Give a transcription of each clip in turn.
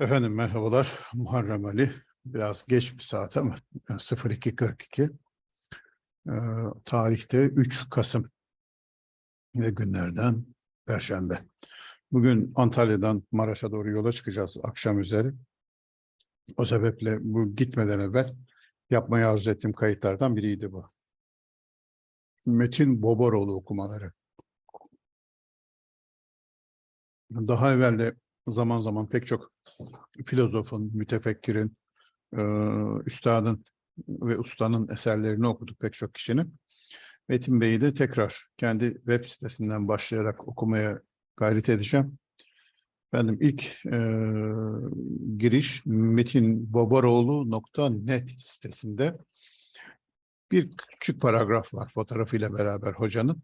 Efendim merhabalar. Muharrem Ali. Biraz geç bir saat ama 02.42. Ee, tarihte 3 Kasım ve günlerden Perşembe. Bugün Antalya'dan Maraş'a doğru yola çıkacağız akşam üzeri. O sebeple bu gitmeden evvel yapmayı arzu ettiğim kayıtlardan biriydi bu. Metin Boboroğlu okumaları. Daha evvel de zaman zaman pek çok filozofun, mütefekkirin, e, üstadın ve ustanın eserlerini okuduk pek çok kişinin. Metin Bey'i de tekrar kendi web sitesinden başlayarak okumaya gayret edeceğim. Efendim ilk e, giriş metinbobaroğlu.net sitesinde bir küçük paragraf var fotoğrafıyla beraber hocanın.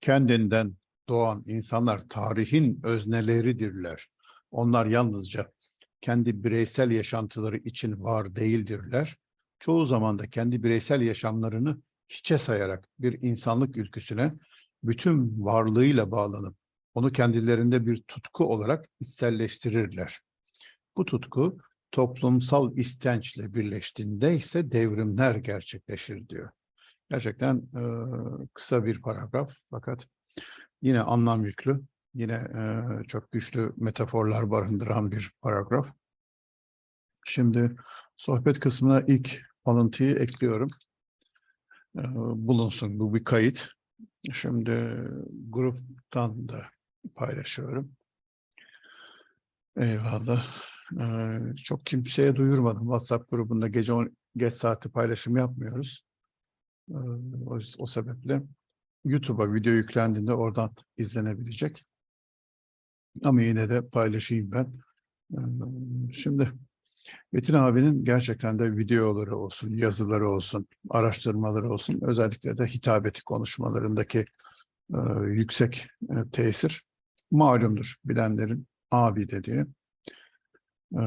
Kendinden doğan insanlar tarihin özneleridirler. Onlar yalnızca kendi bireysel yaşantıları için var değildirler. Çoğu zaman da kendi bireysel yaşamlarını hiçe sayarak bir insanlık ülküsüne bütün varlığıyla bağlanıp onu kendilerinde bir tutku olarak içselleştirirler. Bu tutku toplumsal istençle birleştiğinde ise devrimler gerçekleşir diyor. Gerçekten e, kısa bir paragraf fakat yine anlam yüklü, yine e, çok güçlü metaforlar barındıran bir paragraf. Şimdi sohbet kısmına ilk alıntıyı ekliyorum. E, bulunsun bu bir kayıt. Şimdi gruptan da paylaşıyorum. Eyvallah. Ee, çok kimseye duyurmadım. WhatsApp grubunda gece on, geç saati paylaşım yapmıyoruz. Ee, o, o sebeple YouTube'a video yüklendiğinde oradan izlenebilecek. Ama yine de paylaşayım ben. Ee, şimdi Metin abinin gerçekten de videoları olsun, yazıları olsun, araştırmaları olsun, özellikle de hitabeti konuşmalarındaki e, yüksek e, tesir malumdur bilenlerin abi dediği. E,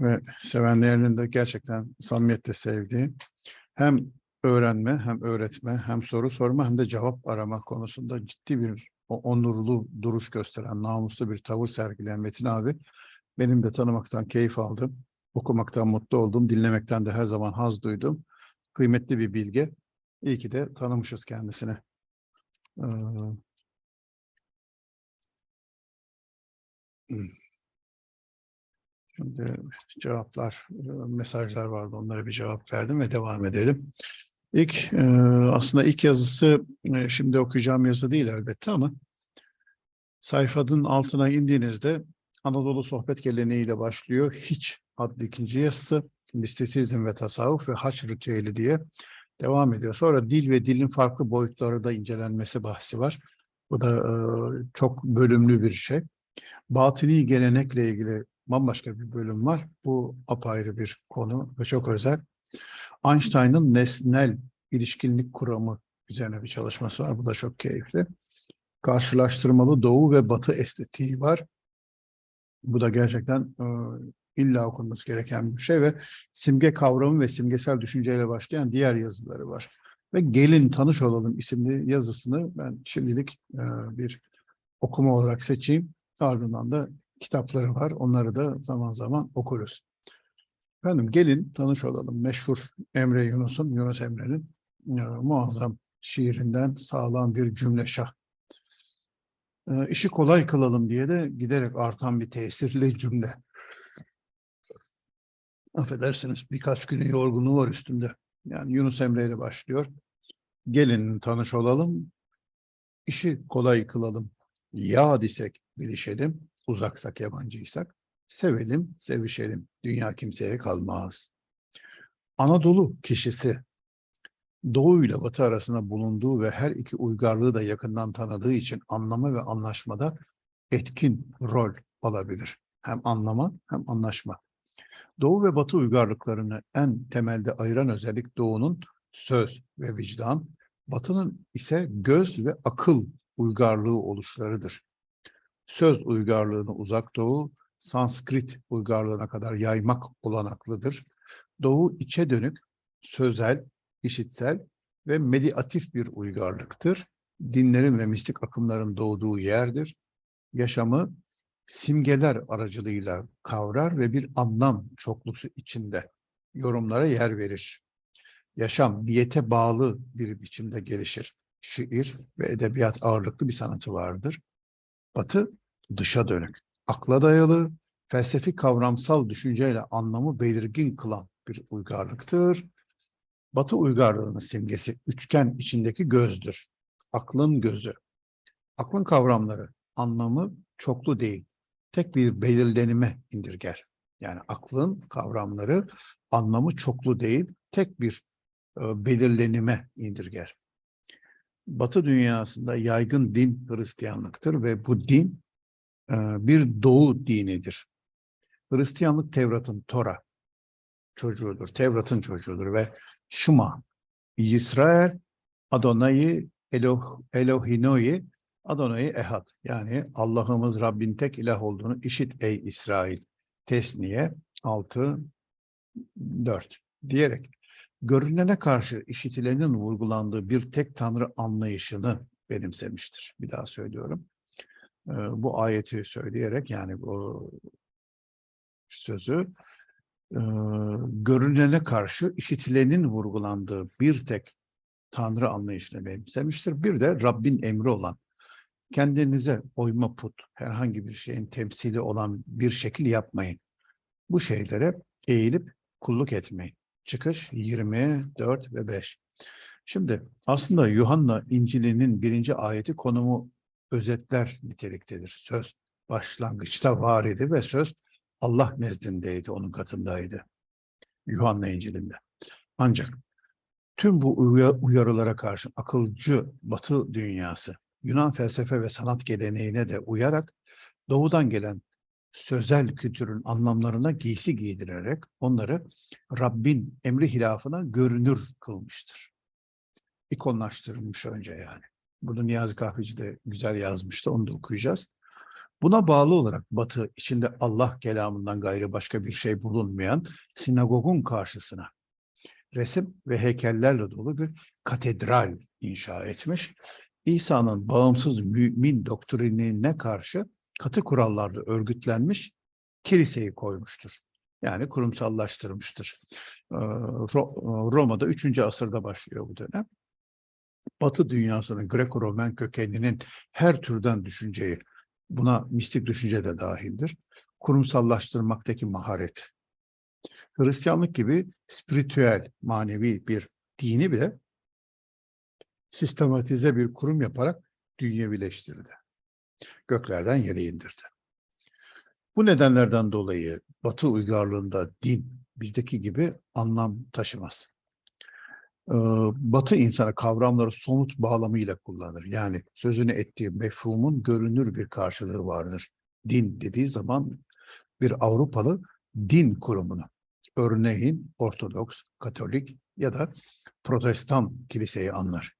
ve sevenlerinin de gerçekten samimiyetle sevdiği hem öğrenme, hem öğretme, hem soru sorma, hem de cevap arama konusunda ciddi bir onurlu duruş gösteren, namuslu bir tavır sergileyen Metin abi benim de tanımaktan keyif aldım, okumaktan mutlu oldum, dinlemekten de her zaman haz duydum. Kıymetli bir bilgi. İyi ki de tanımışız kendisini. Ee, Şimdi cevaplar, mesajlar vardı. Onlara bir cevap verdim ve devam edelim. İlk aslında ilk yazısı şimdi okuyacağım yazı değil elbette ama sayfanın altına indiğinizde Anadolu sohbet geleneğiyle başlıyor. Hiç adlı ikinci yazısı mistisizm ve tasavvuf ve haç ritüeli diye devam ediyor. Sonra dil ve dilin farklı boyutları da incelenmesi bahsi var. Bu da e, çok bölümlü bir şey. Batini gelenekle ilgili bambaşka bir bölüm var. Bu apayrı bir konu ve çok özel. Einstein'ın nesnel ilişkinlik kuramı üzerine bir çalışması var. Bu da çok keyifli. Karşılaştırmalı doğu ve batı estetiği var. Bu da gerçekten e, illa okunması gereken bir şey ve simge kavramı ve simgesel düşünceyle başlayan diğer yazıları var. Ve Gelin Tanış Olalım isimli yazısını ben şimdilik e, bir okuma olarak seçeyim. Ardından da kitapları var. Onları da zaman zaman okuruz. Efendim gelin tanış olalım. Meşhur Emre Yunus'un, Yunus Emre'nin e, muazzam şiirinden sağlam bir cümle şah. E, işi kolay kılalım diye de giderek artan bir tesirli cümle. Affedersiniz birkaç günün yorgunluğu var üstümde. Yani Yunus Emre ile başlıyor. Gelin tanış olalım. İşi kolay kılalım. Ya desek bilişelim. Uzaksak yabancıysak. Sevelim, sevişelim. Dünya kimseye kalmaz. Anadolu kişisi Doğu ile Batı arasında bulunduğu ve her iki uygarlığı da yakından tanıdığı için anlama ve anlaşmada etkin rol alabilir. Hem anlama hem anlaşma. Doğu ve Batı uygarlıklarını en temelde ayıran özellik Doğu'nun söz ve vicdan, Batı'nın ise göz ve akıl uygarlığı oluşlarıdır. Söz uygarlığını uzak Doğu, Sanskrit uygarlığına kadar yaymak olanaklıdır. Doğu içe dönük, sözel, işitsel ve meditatif bir uygarlıktır. Dinlerin ve mistik akımların doğduğu yerdir. Yaşamı simgeler aracılığıyla kavrar ve bir anlam çoklusu içinde yorumlara yer verir. Yaşam niyete bağlı bir biçimde gelişir. Şiir ve edebiyat ağırlıklı bir sanatı vardır. Batı dışa dönük, akla dayalı, felsefi kavramsal düşünceyle anlamı belirgin kılan bir uygarlıktır. Batı uygarlığının simgesi üçgen içindeki gözdür. Aklın gözü. Aklın kavramları, anlamı çoklu değil. Tek bir belirlenime indirger. Yani aklın kavramları, anlamı çoklu değil, tek bir e, belirlenime indirger. Batı dünyasında yaygın din Hristiyanlıktır ve bu din bir doğu dinidir. Hristiyanlık Tevrat'ın Tora çocuğudur, Tevrat'ın çocuğudur ve Şuma, İsrail, Adonai Eloh, Elohinoi, Adonai Ehad. Yani Allah'ımız Rabbin tek ilah olduğunu işit ey İsrail. Tesniye 6, 4 diyerek görünene karşı işitilenin vurgulandığı bir tek tanrı anlayışını benimsemiştir. Bir daha söylüyorum. Bu ayeti söyleyerek yani bu sözü görünene karşı işitilenin vurgulandığı bir tek Tanrı anlayışını benimsemiştir. Bir de Rabbin emri olan kendinize oyma put, herhangi bir şeyin temsili olan bir şekil yapmayın. Bu şeylere eğilip kulluk etmeyin. Çıkış 24 ve 5. Şimdi aslında Yuhanna İncil'inin birinci ayeti konumu özetler niteliktedir. Söz başlangıçta var idi ve söz Allah nezdindeydi, onun katındaydı. Yuhanna İncil'inde. Ancak tüm bu uyarılara karşı akılcı Batı dünyası, Yunan felsefe ve sanat geleneğine de uyarak doğudan gelen sözel kültürün anlamlarına giysi giydirerek onları Rabbin emri hilafına görünür kılmıştır. İkonlaştırılmış önce yani. Bunu Niyazi Kahveci de güzel yazmıştı, onu da okuyacağız. Buna bağlı olarak Batı içinde Allah kelamından gayrı başka bir şey bulunmayan sinagogun karşısına resim ve heykellerle dolu bir katedral inşa etmiş. İsa'nın bağımsız mümin doktrinine karşı katı kurallarla örgütlenmiş kiliseyi koymuştur. Yani kurumsallaştırmıştır. Roma'da 3. asırda başlıyor bu dönem. Batı dünyasının Greko-Romen kökeninin her türden düşünceyi, buna mistik düşünce de dahildir, kurumsallaştırmaktaki maharet. Hristiyanlık gibi spiritüel, manevi bir dini bile sistematize bir kurum yaparak dünyevileştirdi. Göklerden yere indirdi. Bu nedenlerden dolayı Batı uygarlığında din bizdeki gibi anlam taşımaz. Batı insanı kavramları somut bağlamıyla kullanır. Yani sözünü ettiği mefhumun görünür bir karşılığı vardır. Din dediği zaman bir Avrupalı din kurumunu, örneğin Ortodoks, Katolik ya da Protestan kiliseyi anlar.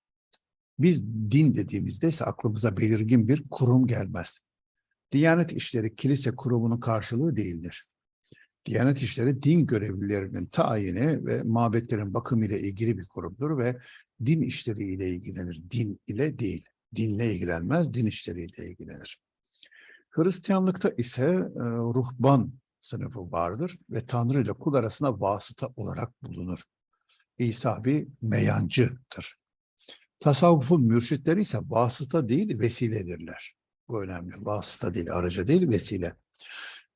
Biz din dediğimizde ise aklımıza belirgin bir kurum gelmez. Diyanet İşleri kilise kurumunun karşılığı değildir. Diyanet İşleri din görevlilerinin tayini ve mabetlerin bakımı ile ilgili bir kurumdur ve din işleri ile ilgilenir. Din ile değil. Dinle ilgilenmez, din işleriyle ilgilenir. Hristiyanlıkta ise e, ruhban sınıfı vardır ve Tanrı ile kul arasında vasıta olarak bulunur. İsa bir meyancıdır. Tasavvufun mürşitleri ise vasıta değil vesiledirler. Bu önemli. Vasıta değil, aracı değil, vesile.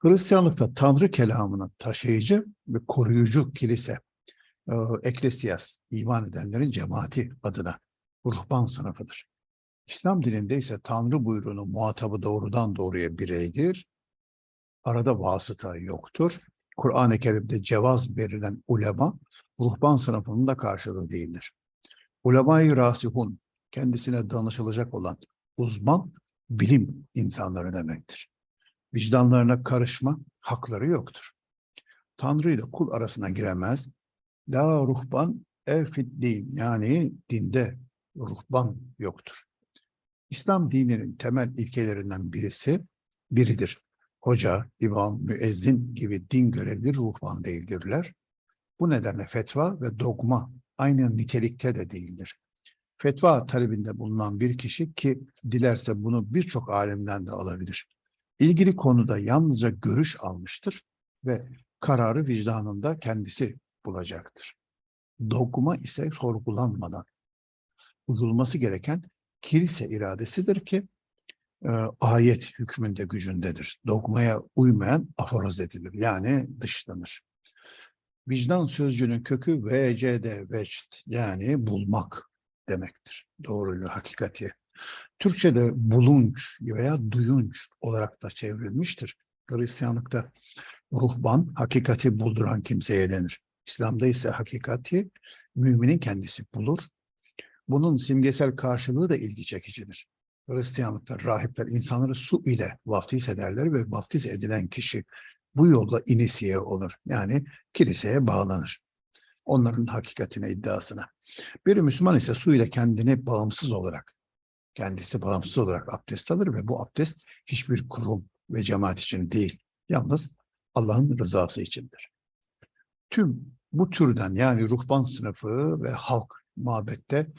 Hristiyanlıkta Tanrı kelamının taşıyıcı ve koruyucu kilise, e, eklesiyas, iman edenlerin cemaati adına ruhban sınıfıdır. İslam dininde ise Tanrı buyruğunun muhatabı doğrudan doğruya bireydir. Arada vasıta yoktur. Kur'an-ı Kerim'de cevaz verilen ulema, ruhban sınıfının da karşılığı değildir. Ulema-i rasihun, kendisine danışılacak olan uzman, bilim insanları demektir vicdanlarına karışma hakları yoktur. Tanrı ile kul arasına giremez. La ruhban ev din yani dinde ruhban yoktur. İslam dininin temel ilkelerinden birisi biridir. Hoca, imam, müezzin gibi din görevli ruhban değildirler. Bu nedenle fetva ve dogma aynı nitelikte de değildir. Fetva talebinde bulunan bir kişi ki dilerse bunu birçok alemden de alabilir ilgili konuda yalnızca görüş almıştır ve kararı vicdanında kendisi bulacaktır. Dogma ise sorgulanmadan uyulması gereken kilise iradesidir ki e, ayet hükmünde gücündedir. Dogmaya uymayan aforoz edilir. Yani dışlanır. Vicdan sözcüğünün kökü vecd vecd yani bulmak demektir. Doğruluğu, hakikati. Türkçe'de bulunç veya duyunç olarak da çevrilmiştir. Hristiyanlıkta ruhban, hakikati bulduran kimseye denir. İslam'da ise hakikati müminin kendisi bulur. Bunun simgesel karşılığı da ilgi çekicidir. Hristiyanlıkta rahipler insanları su ile vaftiz ederler ve vaftiz edilen kişi bu yolla inisiye olur. Yani kiliseye bağlanır. Onların hakikatine, iddiasına. Bir Müslüman ise su ile kendini bağımsız olarak, kendisi bağımsız olarak abdest alır ve bu abdest hiçbir kurum ve cemaat için değil, yalnız Allah'ın rızası içindir. Tüm bu türden yani ruhban sınıfı ve halk mabette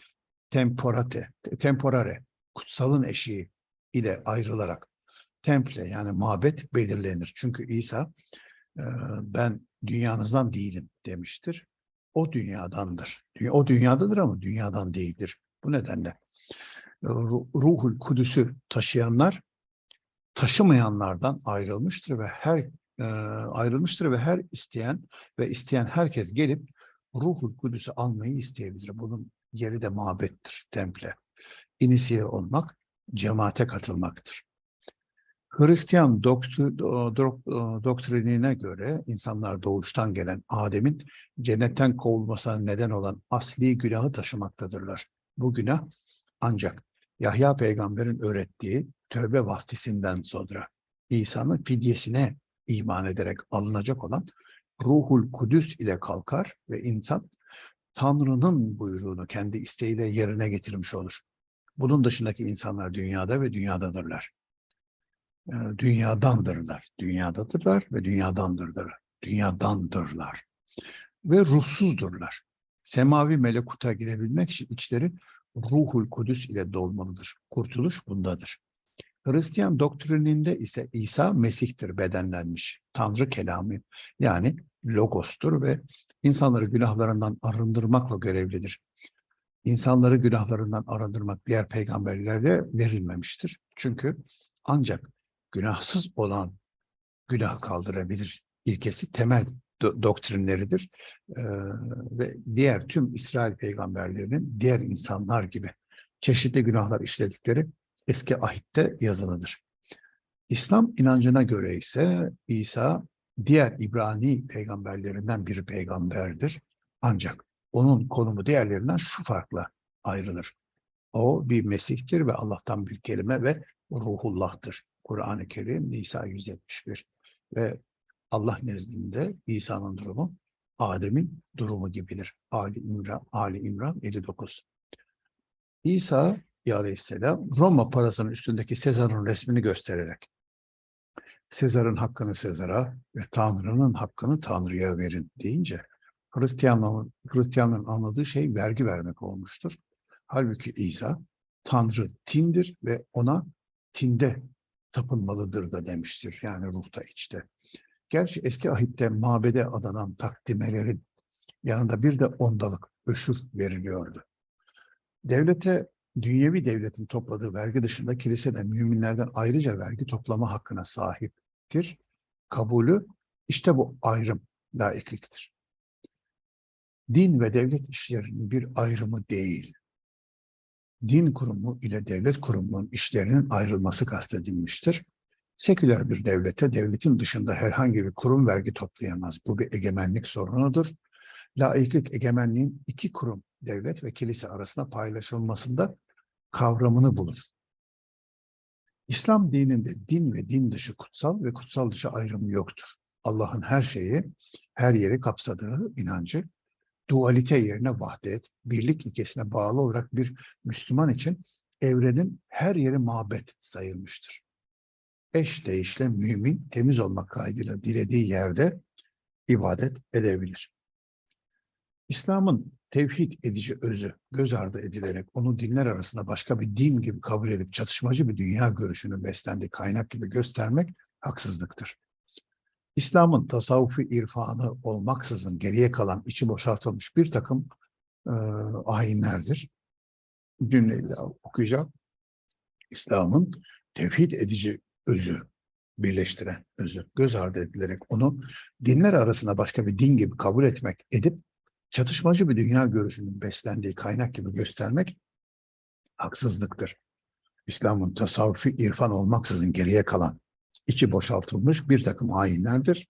temporate, temporare, kutsalın eşiği ile ayrılarak temple yani mabet belirlenir. Çünkü İsa e, ben dünyanızdan değilim demiştir. O dünyadandır. O dünyadadır ama dünyadan değildir. Bu nedenle ruhul kudüsü taşıyanlar taşımayanlardan ayrılmıştır ve her e, ayrılmıştır ve her isteyen ve isteyen herkes gelip ruhul kudüsü almayı isteyebilir. Bunun yeri de mabettir, temple. İnisiye olmak, cemaate katılmaktır. Hristiyan doktri, doktrinine göre insanlar doğuştan gelen Adem'in cennetten kovulmasına neden olan asli günahı taşımaktadırlar. Bu günah ancak Yahya peygamberin öğrettiği tövbe vaftisinden sonra İsa'nın fidyesine iman ederek alınacak olan ruhul kudüs ile kalkar ve insan Tanrı'nın buyruğunu kendi isteğiyle yerine getirmiş olur. Bunun dışındaki insanlar dünyada ve dünyadadırlar. Ee, dünyadandırlar. Dünyadadırlar ve dünyadandırlar. Dünyadandırlar. Ve ruhsuzdurlar. Semavi melekuta girebilmek için içleri ruhul kudüs ile dolmalıdır. Kurtuluş bundadır. Hristiyan doktrininde ise İsa Mesih'tir bedenlenmiş. Tanrı kelamı yani logostur ve insanları günahlarından arındırmakla görevlidir. İnsanları günahlarından arındırmak diğer peygamberlere verilmemiştir. Çünkü ancak günahsız olan günah kaldırabilir ilkesi temel do doktrinleridir. Ee, ve diğer tüm İsrail peygamberlerinin diğer insanlar gibi çeşitli günahlar işledikleri eski ahitte yazılıdır. İslam inancına göre ise İsa diğer İbrani peygamberlerinden bir peygamberdir. Ancak onun konumu diğerlerinden şu farkla ayrılır. O bir Mesih'tir ve Allah'tan bir kelime ve ruhullah'tır. Kur'an-ı Kerim Nisa 171 ve Allah nezdinde İsa'nın durumu Adem'in durumu gibidir. Ali İmran, Ali İmran 59. İsa Aleyhisselam Roma parasının üstündeki Sezar'ın resmini göstererek Sezar'ın hakkını Sezar'a ve Tanrı'nın hakkını Tanrı'ya verin deyince Hristiyanların, Hristiyanların anladığı şey vergi vermek olmuştur. Halbuki İsa Tanrı tindir ve ona tinde tapınmalıdır da demiştir. Yani ruhta içte. Gerçi eski ahitte mabede adanan takdimelerin yanında bir de ondalık öşür veriliyordu. Devlete dünyevi devletin topladığı vergi dışında kilise de müminlerden ayrıca vergi toplama hakkına sahiptir. Kabulü işte bu ayrım laikliktir. Din ve devlet işlerinin bir ayrımı değil. Din kurumu ile devlet kurumunun işlerinin ayrılması kastedilmiştir. Seküler bir devlete devletin dışında herhangi bir kurum vergi toplayamaz. Bu bir egemenlik sorunudur. Laiklik egemenliğin iki kurum, devlet ve kilise arasında paylaşılmasında kavramını bulur. İslam dininde din ve din dışı kutsal ve kutsal dışı ayrımı yoktur. Allah'ın her şeyi, her yeri kapsadığı inancı, dualite yerine vahdet, birlik ilkesine bağlı olarak bir Müslüman için evrenin her yeri mabet sayılmıştır. Eş değişle mümin temiz olmak kaydıyla dilediği yerde ibadet edebilir. İslam'ın tevhid edici özü göz ardı edilerek onu dinler arasında başka bir din gibi kabul edip çatışmacı bir dünya görüşünün beslendiği kaynak gibi göstermek haksızlıktır. İslam'ın tasavvufi irfanı olmaksızın geriye kalan içi boşaltılmış bir takım e, ayinlerdir. Cümleyle okuyacağım. İslam'ın tevhid edici özü, birleştiren özü göz ardı edilerek onu dinler arasında başka bir din gibi kabul etmek, edip çatışmacı bir dünya görüşünün beslendiği kaynak gibi göstermek haksızlıktır. İslam'ın tasavvufi irfan olmaksızın geriye kalan, içi boşaltılmış bir takım ayinlerdir.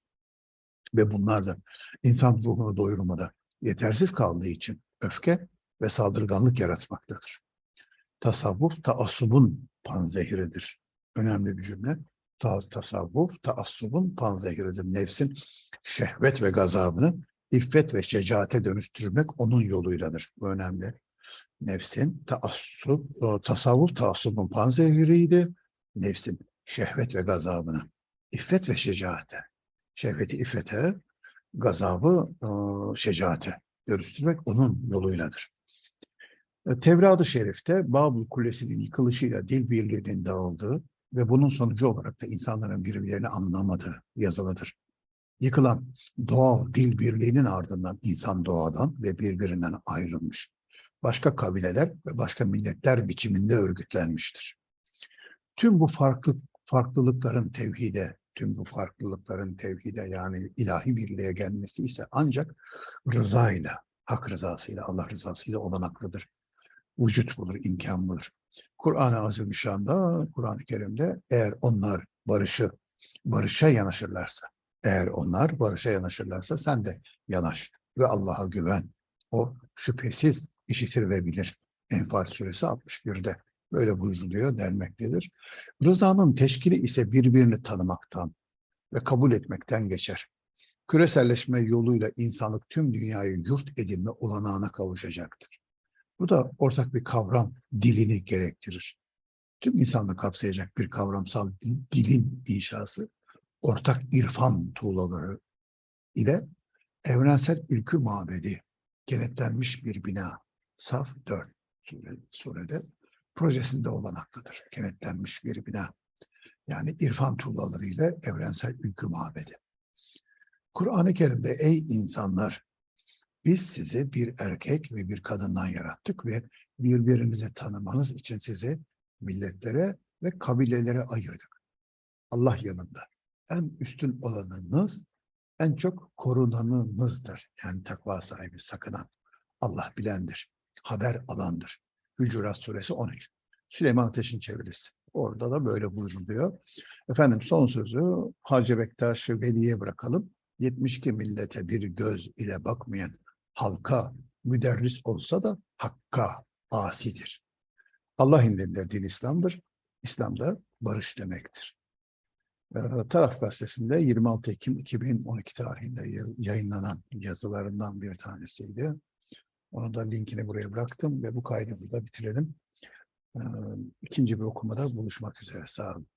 Ve bunlar da insan ruhunu doyurmada yetersiz kaldığı için öfke ve saldırganlık yaratmaktadır. Tasavvuf, taassubun panzehiridir. Önemli bir cümle. Ta tasavvuf, taassubun panzehiridir. Nefsin şehvet ve gazabını iffet ve şecaate dönüştürmek onun yoluyladır. Bu önemli. Nefsin taassub, o tasavvuf taassubun panzehiriydi. Nefsin şehvet ve gazabını iffet ve şecaate, şehveti iffete, gazabı e, şecaate dönüştürmek onun yoluyladır. E, Tevrat-ı Şerif'te Babıl Kulesi'nin yıkılışıyla dil birliğinin dağıldığı ve bunun sonucu olarak da insanların birbirlerini anlamadığı yazılıdır. Yıkılan doğal dil birliğinin ardından insan doğadan ve birbirinden ayrılmış. Başka kabileler ve başka milletler biçiminde örgütlenmiştir. Tüm bu farklı farklılıkların tevhide, tüm bu farklılıkların tevhide yani ilahi birliğe gelmesi ise ancak rızayla, hak rızasıyla, Allah rızasıyla olanaklıdır. Vücut bulur, imkan bulur. Kur'an-ı Azimüşşan'da, Kur'an-ı Kerim'de eğer onlar barışı, barışa yanaşırlarsa, eğer onlar barışa yanaşırlarsa sen de yanaş ve Allah'a güven. O şüphesiz işitir ve bilir. Enfal suresi 61'de böyle buyruluyor denmektedir. Rızanın teşkili ise birbirini tanımaktan ve kabul etmekten geçer. Küreselleşme yoluyla insanlık tüm dünyayı yurt edinme olanağına kavuşacaktır. Bu da ortak bir kavram dilini gerektirir. Tüm insanlığı kapsayacak bir kavramsal dilin inşası, ortak irfan tuğlaları ile evrensel ülkü mabedi, kenetlenmiş bir bina, saf 4 surede projesinde olanaklıdır. Kenetlenmiş bir bina. Yani irfan tuğlaları ile evrensel ülkü mabedi. Kur'an-ı Kerim'de ey insanlar biz sizi bir erkek ve bir kadından yarattık ve birbirinizi tanımanız için sizi milletlere ve kabilelere ayırdık. Allah yanında en üstün olanınız, en çok korunanınızdır. Yani takva sahibi, sakınan. Allah bilendir, haber alandır. Hücurat suresi 13. Süleyman Ateş'in çevirisi. Orada da böyle buyuruluyor. Efendim son sözü Hacı Bektaş Veli'ye bırakalım. 72 millete bir göz ile bakmayan halka müderris olsa da hakka asidir. Allah indinde din İslam'dır. İslam'da barış demektir. Ee, Taraf Gazetesi'nde 26 Ekim 2012 tarihinde yayınlanan yazılarından bir tanesiydi. Onu da linkini buraya bıraktım ve bu kaydı burada bitirelim. Ee, İkinci bir okumada buluşmak üzere. Sağ olun.